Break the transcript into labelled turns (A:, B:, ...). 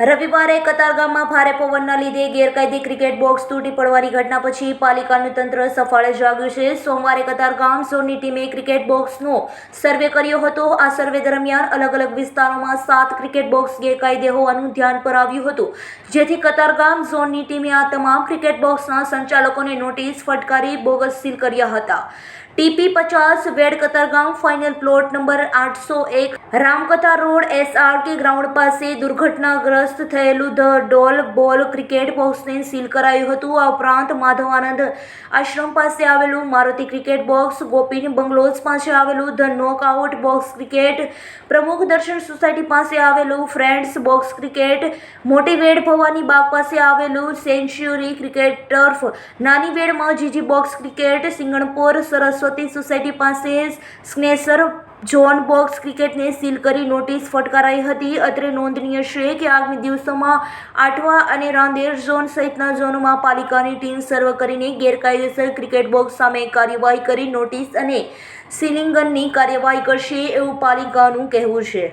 A: રવિવારે કતારગામમાં ભારે પવનના લીધે ગેરકાયદે ક્રિકેટ બોક્સ તૂટી પડવાની ઘટના પછી પાલિકાનું તંત્ર સફાળે જાગ્યું છે. સોમવારે કતારગામ ઝોનની ટીમે ક્રિકેટ બોક્સનો સર્વે કર્યો હતો. આ સર્વે દરમિયાન અલગ અલગ વિસ્તારોમાં સાત ક્રિકેટ બોક્સ ગેરકાયદે હોવાનું ધ્યાન પર આવ્યું હતું. જેથી કતારગામ ઝોનની ટીમે આ તમામ ક્રિકેટ બોક્સના સંચાલકોને નોટિસ ફટકારી બોગસ સીલ કર્યા હતા. ટીપી પચાસ, Ved Katargam final plot number આઠસો એક, રામકથા રોડ, એસઆરકે ગ્રાઉન્ડ પાસે દુર્ઘટનાગ્રસ્ત થયેલું ધ ડોલ બોલ ક્રિકેટ બોક્સને સીલ કરાયું હતું. આ ઉપરાંત માધવાનંદ આશ્રમ પાસે આવેલું Maruti cricket box, Gopin bungalows પાસે આવેલું ધ નોકઆઉટ બોક્સ ક્રિકેટ, પ્રમુખ દર્શન સોસાયટી પાસે આવેલું ફ્રેન્ડ્સ બોક્સ ક્રિકેટ, મોટી વેડ ભવાની બાગ પાસે આવેલું સેન્ચ્યુરી ક્રિકેટ ટર્ફ, નાની વેડમાં GG box cricket, Singanpor, Saraswati society પાસે સ્નેસર ઝોન બોક્સ ક્રિકેટને સીલ કરી નોટિસ ફટકારાઈ હતી. અત્રે નોંધનીય છે કે આગામી દિવસોમાં આઠવા અને રાંદેર ઝોન સહિતના ઝોનોમાં પાલિકાની ટીમ સર્વ કરીને ગેરકાયદેસર ક્રિકેટ બોક્સ સામે કાર્યવાહી કરી નોટિસ અને સીલિંગનની કાર્યવાહી કરશે એવું પાલિકાનું કહેવું છે.